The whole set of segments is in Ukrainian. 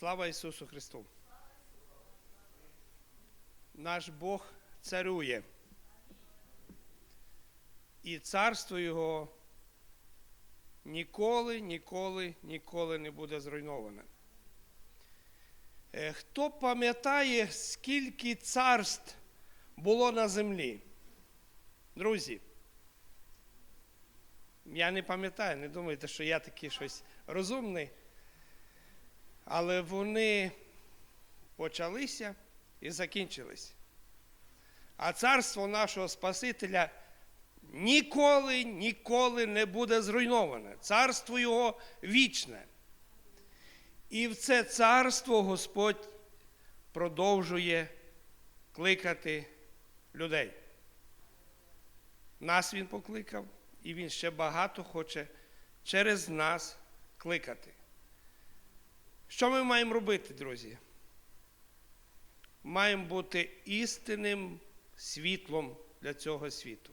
Слава Ісусу Христу! Наш Бог царює. І царство Його ніколи, ніколи, ніколи не буде зруйноване. Е, Хто пам'ятає, скільки царств було на землі? Друзі, я не пам'ятаю, не думайте, що я такий щось розумний. Але вони почалися і закінчились. А царство нашого Спасителя ніколи, ніколи не буде зруйноване. Царство Його вічне. І в це царство Господь продовжує кликати людей. Нас Він покликав, і Він ще багато хоче через нас кликати. Що ми маємо робити, друзі? Маємо бути істинним світлом для цього світу.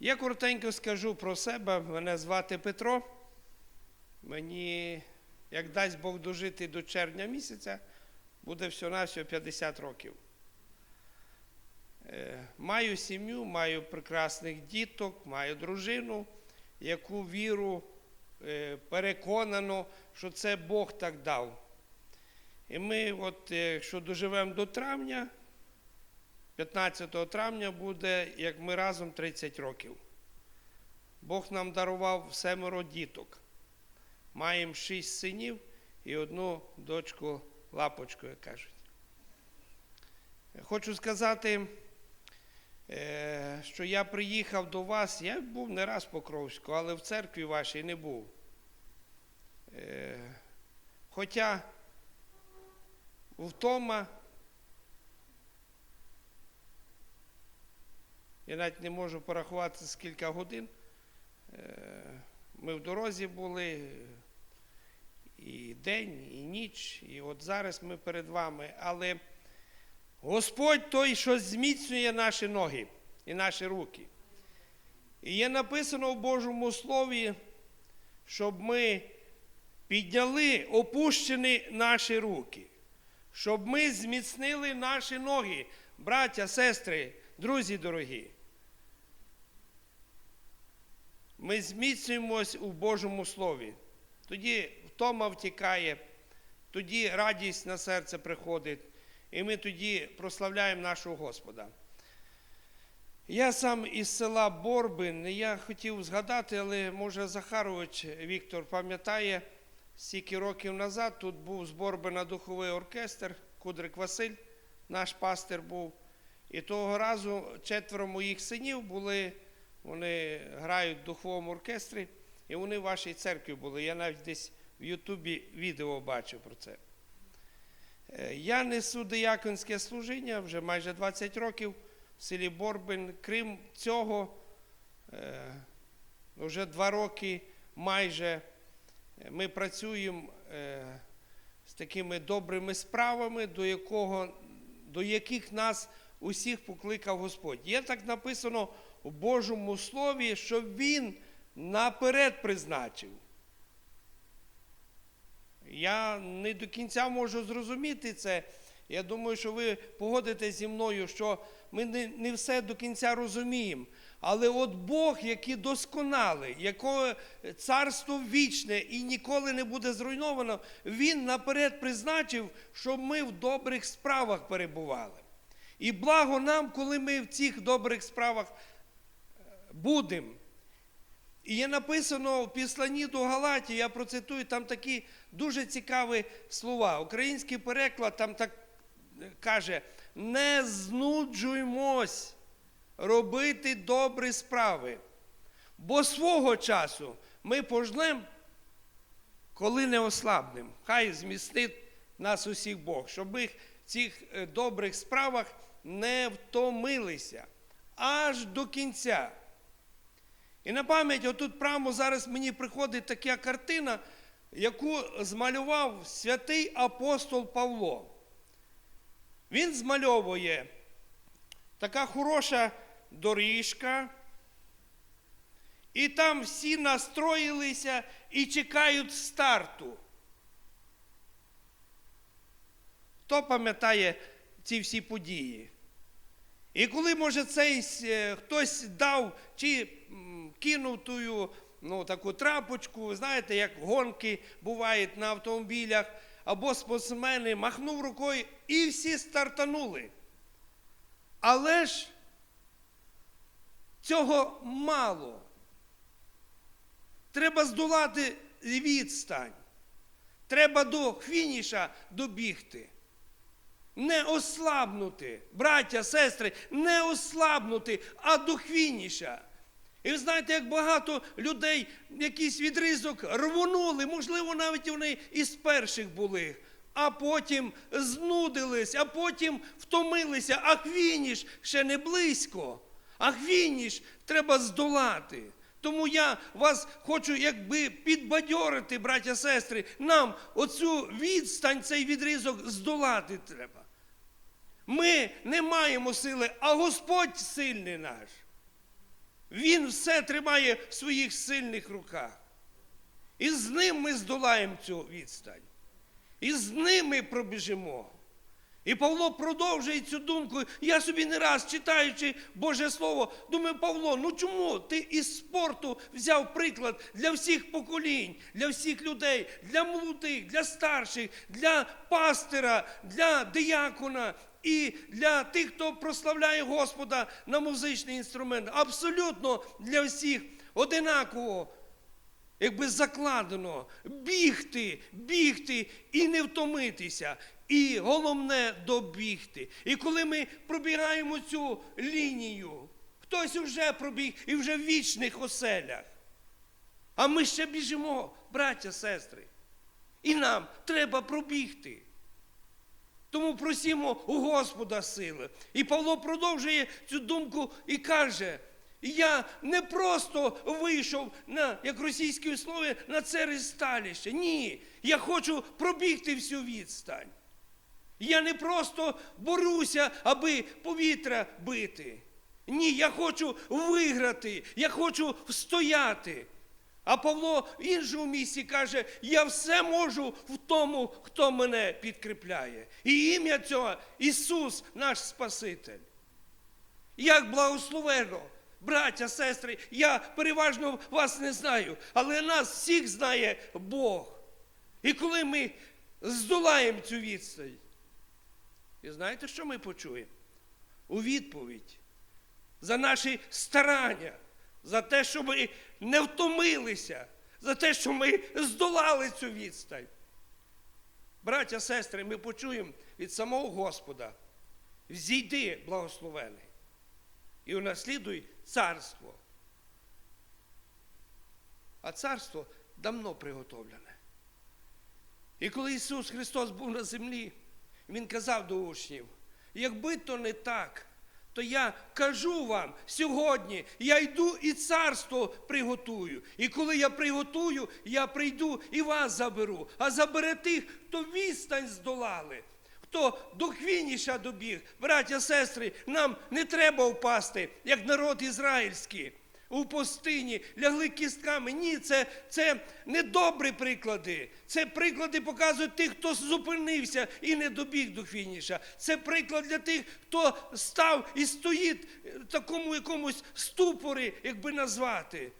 Я коротенько скажу про себе. Мене звати Петро. Мені, як дасть Бог дожити до червня місяця, буде всього-навсього 50 років. Е, Маю сім'ю, маю прекрасних діток, маю дружину, яку віру переконано, що це Бог так дав. І ми, от, е, якщо доживемо до травня, 15 травня буде, як ми разом 30 років. Бог нам дарував семеро діток. Маємо шість синів і одну дочку лапочку, як кажуть. Хочу сказати, е, що я приїхав до вас, я був не раз в Покровську, але в церкві вашій не був. Е, Хоча втома, я навіть не можу порахувати скільки годин. Е, Ми в дорозі були і день, і ніч, і от зараз ми перед вами. Але Господь той, що зміцнює наші ноги і наші руки. І є написано в Божому Слові, щоб ми підняли опущені наші руки, щоб ми зміцнили наші ноги, браття, сестри, друзі дорогі. Ми зміцнюємось у Божому Слові. Тоді втома втікає, тоді радість на серце приходить, і ми тоді прославляємо нашого Господа. Я сам із села Борбин, я хотів згадати, але може Захарович Віктор пам'ятає, стільки років назад тут був з Борбина духовий оркестр, Кудрик Василь, наш пастир був. І того разу четверо моїх синів були, вони грають в духовому оркестрі, і вони в вашій церкві були. Я навіть десь в Ютубі відео бачив про це. Е, Я несу дияконське служіння вже майже 20 років в селі Борбин. Крім цього, е, вже два роки майже ми працюємо е, з такими добрими справами, до, якого, до яких нас усіх покликав Господь. Є так написано в Божому Слові, що Він наперед призначив. Я не до кінця можу зрозуміти це. Я думаю, що ви погодитесь зі мною, що ми не все до кінця розуміємо. Але от Бог, який досконалий, якого царство вічне і ніколи не буде зруйновано, Він наперед призначив, щоб ми в добрих справах перебували. І благо нам, коли ми в цих добрих справах будемо. І є написано в Післанні до Галаті, я процитую, там такі дуже цікаві слова. Український переклад там так е, каже: не знуджуймось робити добрі справи, бо свого часу ми пожнемо, коли не ослабнемо. Хай змістить нас усіх Бог, щоб ми в цих е, добрих справах не втомилися аж до кінця. І на пам'ять, отут прямо зараз мені приходить така картина, яку змалював святий апостол Павло. Він змальовує така хороша доріжка, і там всі настроїлися і чекають старту. Хто пам'ятає ці всі події? І коли, може, цей е, хтось дав чи кинув тую ну, таку трапочку, знаєте, як гонки бувають на автомобілях, або спортсмени махнув рукою і всі стартанули. Але ж цього мало. Треба здолати відстань. Треба до фініша добігти. Не ослабнути, браття, сестри, не ослабнути, а до фініша. І ви знаєте, як багато людей якийсь відрізок рвонули, можливо, навіть вони із перших були, а потім знудились, а потім втомилися, а фініш ще не близько, а фініш треба здолати. Тому я вас хочу якби підбадьорити, браття, сестри, нам оцю відстань, цей відрізок здолати треба. Ми не маємо сили, а Господь сильний наш. Він все тримає в своїх сильних руках. І з ним ми здолаємо цю відстань. І з ним ми пробіжимо. І Павло продовжує цю думку. Я собі не раз читаючи Боже Слово, думаю, Павло, ну чому ти із спорту взяв приклад для всіх поколінь, для всіх людей, для молодих, для старших, для пастира, для диякона і для тих, хто прославляє Господа на музичний інструмент. Абсолютно для всіх одинаково якби закладено бігти, бігти і не втомитися. І головне добігти. І коли ми пробігаємо цю лінію, хтось вже пробіг і вже в вічних оселях. А ми ще біжимо, браття, сестри. І нам треба пробігти. Тому просімо у Господа сили. І Павло продовжує цю думку і каже: я не просто вийшов на, як російське слово, на це ристаліще. Ні, я хочу пробігти всю відстань. Я не просто борюся, аби повітря бити. Ні, я хочу виграти, я хочу встояти. А Павло в іншому місці каже: я все можу в тому, хто мене підкріпляє. І ім'я цього Ісус, наш Спаситель. Як благословено, браття, сестри, я переважно вас не знаю, але нас всіх знає Бог. І коли ми здолаємо цю відстань, і знаєте, що ми почуємо? У відповідь за наші старання, за те, що ми не втомилися, за те, що ми здолали цю відстань. Браття, сестри, ми почуємо від самого Господа. Зійди, благословений, і унаслідуй царство. А царство давно приготовлене. І коли Ісус Христос був на землі, Він казав до учнів, якби то не так, то я кажу вам сьогодні, я йду і царство приготую. І коли я приготую, я прийду і вас заберу. А забере тих, хто відстань здолали, хто до хвініша добіг. Браття, сестри, нам не треба впасти, як народ ізраїльський. У пустині лягли кістками. Ні, це, це не добрі приклади. Це приклади показують тих, хто зупинився і не добіг до фініша. Це приклад для тих, хто став і стоїть в такому якомусь ступорі, якби назвати.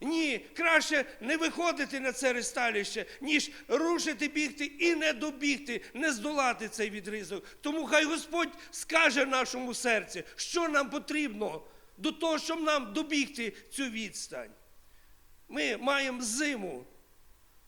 Ні, краще не виходити на це ристаліще, ніж рушити, бігти і не добігти, не здолати цей відрізок. Тому хай Господь скаже нашому серці, що нам потрібно до того, щоб нам добігти цю відстань. Ми маємо зиму,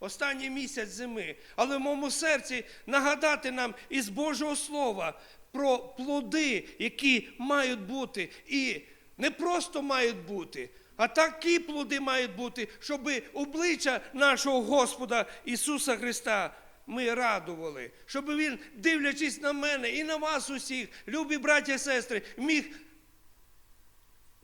останній місяць зими, але в моєму серці нагадати нам із Божого Слова про плоди, які мають бути, і не просто мають бути. А такі плоди мають бути, щоб обличчя нашого Господа Ісуса Христа ми радували, щоб Він, дивлячись на мене і на вас усіх, любі браття і сестри, міг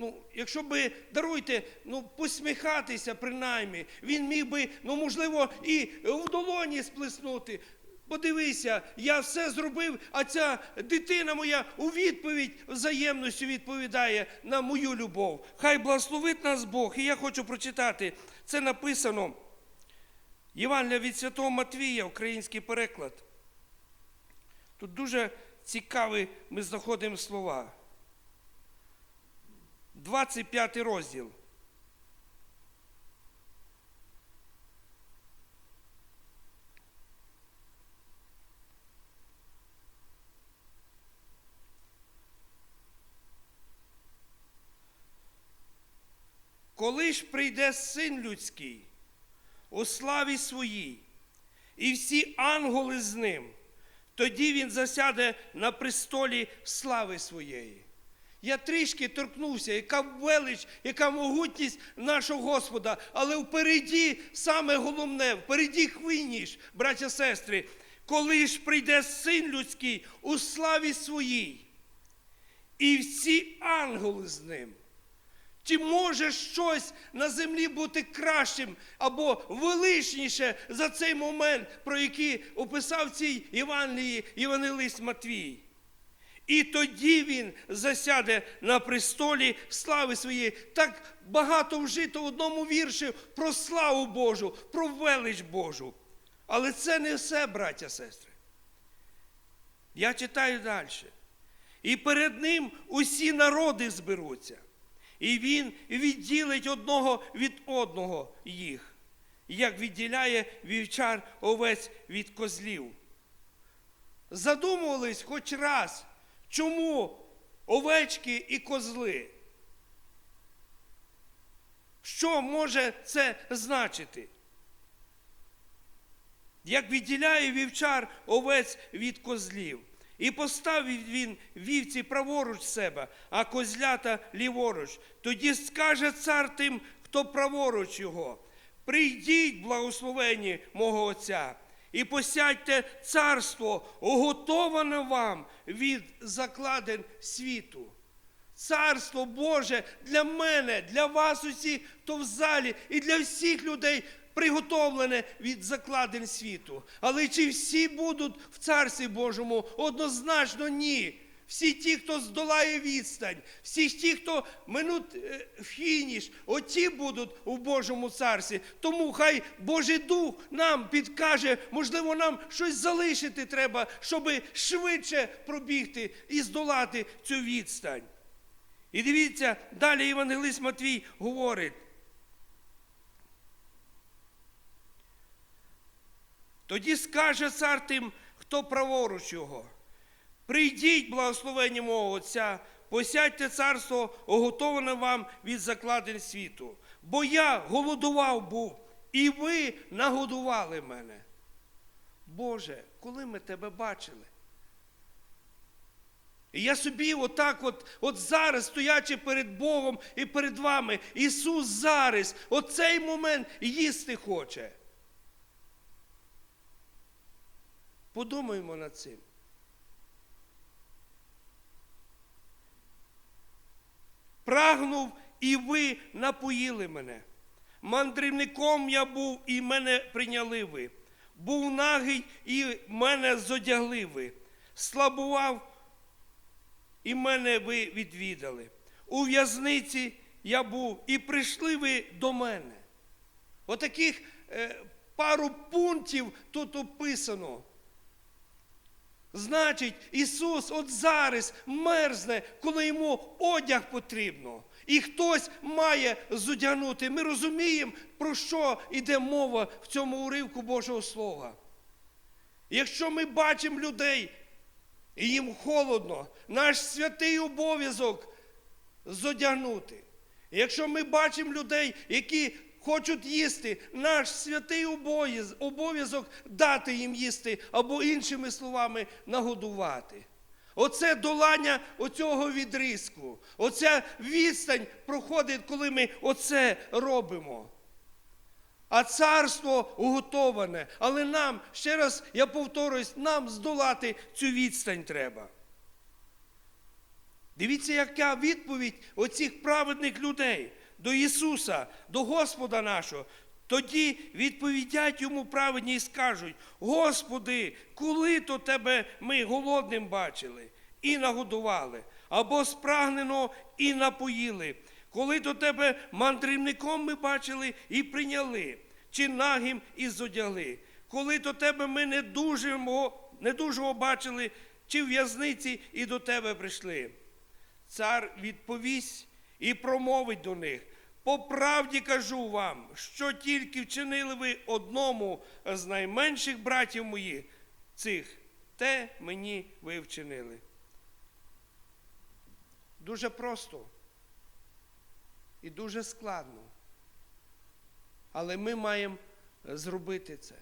Ну, якщо би, даруйте, ну, посміхатися принаймні, він міг би, ну, можливо, і в долоні сплеснути. Подивися, я все зробив, а ця дитина моя у відповідь взаємністю відповідає на мою любов. Хай благословить нас Бог. І я хочу прочитати. Це написано Євангелія від Святого Матвія, український переклад. Тут дуже цікаві ми знаходимо слова. 25 розділ. Коли ж прийде син людський у славі своїй, і всі ангели з ним, тоді він засяде на престолі слави своєї. Я трішки торкнувся, яка велич, яка могутність нашого Господа, але впереді саме головне, впереді хвиніш, браття сестри, коли ж прийде син людський у славі своїй, і всі ангели з ним. Чи може щось на землі бути кращим або величніше за цей момент, про який описав цій Євангелії Євангелист Матвій? І тоді він засяде на престолі слави своєї. Так багато вжито в одному вірші про славу Божу, про велич Божу. Але це не все, браття сестри. Я читаю далі. І перед ним усі народи зберуться. І він відділить одного від одного їх, як відділяє вівчар овець від козлів. Задумувались хоч раз, чому овечки і козли? Що може це значити? Як відділяє вівчар овець від козлів. І поставив він вівці праворуч себе, а козлята ліворуч. Тоді скаже цар тим, хто праворуч його. Прийдіть, благословені мого Отця, і посядьте царство, уготоване вам від закладень світу. Царство Боже для мене, для вас усіх, хто в залі, і для всіх людей приготовлене від закладень світу. Але чи всі будуть в Царстві Божому? Однозначно ні. Всі ті, хто здолає відстань, всі ті, хто минуть е, фініш, оті будуть у Божому царстві. Тому хай Божий Дух нам підкаже, можливо, нам щось залишити треба, щоб швидше пробігти і здолати цю відстань. І дивіться, далі Євангелист Матвій говорить. Тоді скаже цар тим, хто праворуч його. Прийдіть, благословені мого Отця, посядьте царство, оготоване вам від закладень світу. Бо я голодував був, і ви нагодували мене. Боже, коли ми тебе бачили? І я собі отак, от, от зараз, стоячи перед Богом і перед вами, Ісус зараз, оцей момент їсти хоче. Подумаємо над цим. Прагнув, і ви напоїли мене. Мандрівником я був, і мене прийняли ви. Був нагий, і мене зодягли ви. Слабував, і мене ви відвідали. У в'язниці я був, і прийшли ви до мене. Отаких е, пару пунктів тут описано. Значить, Ісус от зараз мерзне, коли йому одяг потрібно. І хтось має зодягнути. Ми розуміємо, про що йде мова в цьому уривку Божого Слова. Якщо ми бачимо людей, і їм холодно, наш святий обов'язок зодягнути. Якщо ми бачимо людей, які хочуть їсти, наш святий обов'язок дати їм їсти, або іншими словами нагодувати. Оце долання оцього відрізку. Оця відстань проходить, коли ми оце робимо. А царство уготоване. Але нам, ще раз я повторюсь, нам здолати цю відстань треба. Дивіться, яка відповідь оцих праведних людей до Ісуса, до Господа нашого. Тоді відповідять йому праведні і скажуть: Господи, коли то тебе ми голодним бачили і нагодували, або спрагнено і напоїли, коли то тебе мандрівником ми бачили і прийняли, чи нагим і зодягли, коли то тебе ми недужого, недужого бачили чи в'язниці і до тебе прийшли. Цар відповість і промовить до них. По правді кажу вам, що тільки вчинили ви одному з найменших братів моїх цих, те мені ви вчинили. Дуже просто і дуже складно. Але ми маємо зробити це.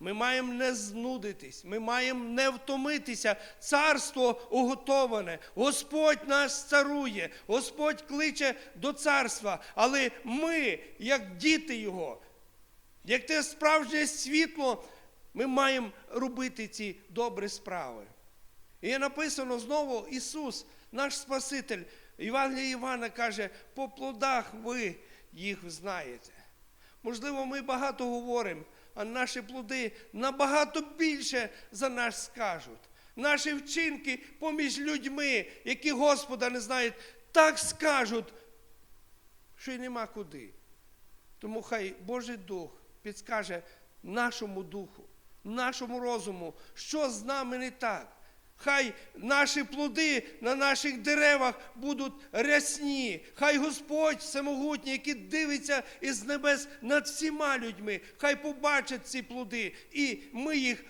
Ми маємо не знудитись, ми маємо не втомитися. Царство уготоване. Господь нас царує, Господь кличе до царства. Але ми, як діти Його, як те справжнє світло, ми маємо робити ці добрі справи. І написано знову Ісус, наш Спаситель, Євангелія Івана каже, по плодах ви їх знаєте. Можливо, ми багато говоримо, а наші плоди набагато більше за нас скажуть. Наші вчинки поміж людьми, які Господа не знають, так скажуть, що й нема куди. Тому хай Божий Дух підскаже нашому духу, нашому розуму, що з нами не так. Хай наші плоди на наших деревах будуть рясні. Хай Господь всемогутній, який дивиться із небес над всіма людьми, хай побачить ці плоди, і ми їх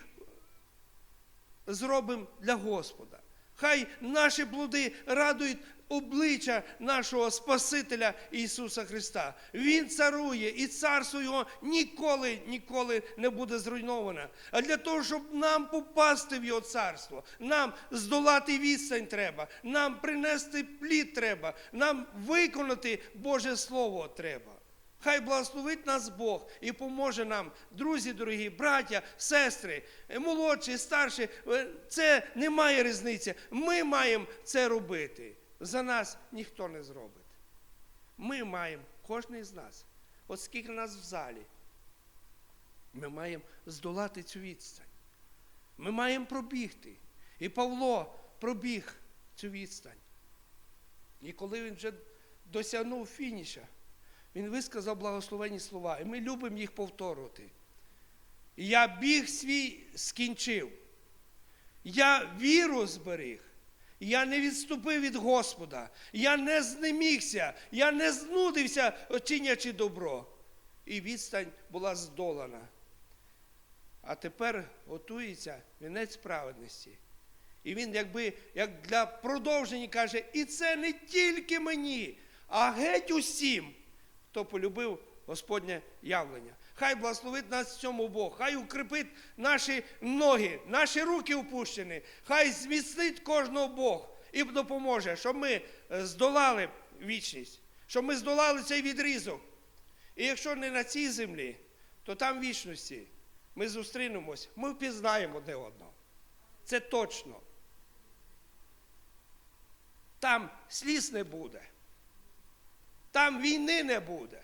зробимо для Господа. Хай наші плоди радують обличчя нашого Спасителя Ісуса Христа. Він царує, і царство Його ніколи, ніколи не буде зруйноване. А для того, щоб нам попасти в Його царство, нам здолати відстань треба, нам принести плід треба, нам виконати Боже Слово треба. Хай благословить нас Бог і поможе нам, друзі, дорогі, браття, сестри, молодші, старші. Е, Це не має різниці. Ми маємо це робити. За нас ніхто не зробить. Ми маємо, кожен з нас, от скільки нас в залі, ми маємо здолати цю відстань. Ми маємо пробігти. І Павло пробіг цю відстань. І коли він вже досягнув фініша, він висказав благословенні слова, і ми любимо їх повторювати. Я біг свій скінчив. Я віру зберіг. Я не відступив від Господа. Я не знемігся, я не знудився, чинячи добро. І відстань була здолана. А тепер готується вінець справедності. І він, якби як для продовження каже, і це не тільки мені, а геть усім, хто полюбив Господнє явлення. Хай благословить нас в цьому Бог, хай укріпить наші ноги, наші руки опущені, хай зміцнить кожного Бог і допоможе, щоб ми е, здолали вічність, щоб ми здолали цей відрізок. І якщо не на цій землі, то там вічності ми зустрінемось, ми впізнаємо одне одного. Це точно. Там сліз не буде. Там війни не буде.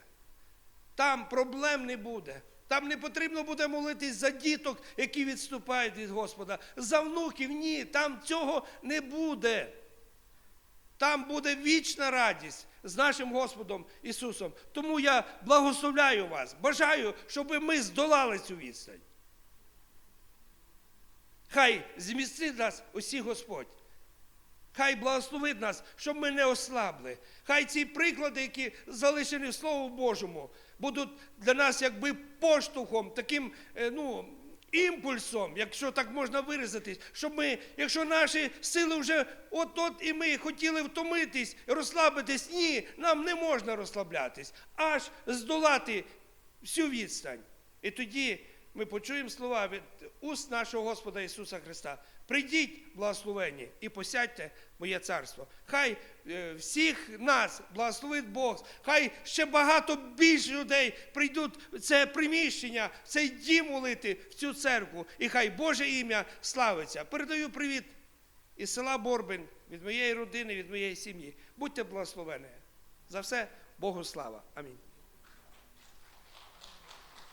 Там проблем не буде. Там не потрібно буде молитись за діток, які відступають від Господа. За внуків ні, там цього не буде. Там буде вічна радість з нашим Господом Ісусом. Тому я благословляю вас, бажаю, щоб ми здолали цю відстань. Хай зміцнить нас усіх Господь. Хай благословить нас, щоб ми не ослабли. Хай ці приклади, які залишені в Слову Божому, будуть для нас якби поштовхом, таким е, ну, імпульсом, якщо так можна виразитись, щоб ми, якщо наші сили вже от-от і ми хотіли втомитись, розслабитись, ні, нам не можна розслаблятись, аж здолати всю відстань. І тоді ми почуємо слова від уст нашого Господа Ісуса Христа. Прийдіть, благословені, і посядьте моє царство. Хай е, всіх нас благословить Бог, хай ще багато більше людей прийдуть в це приміщення, в цей дім молити, в цю церкву, і хай Боже ім'я славиться. Передаю привіт із села Борбин, від моєї родини, від моєї сім'ї. Будьте благословені. За все Богу слава. Амінь.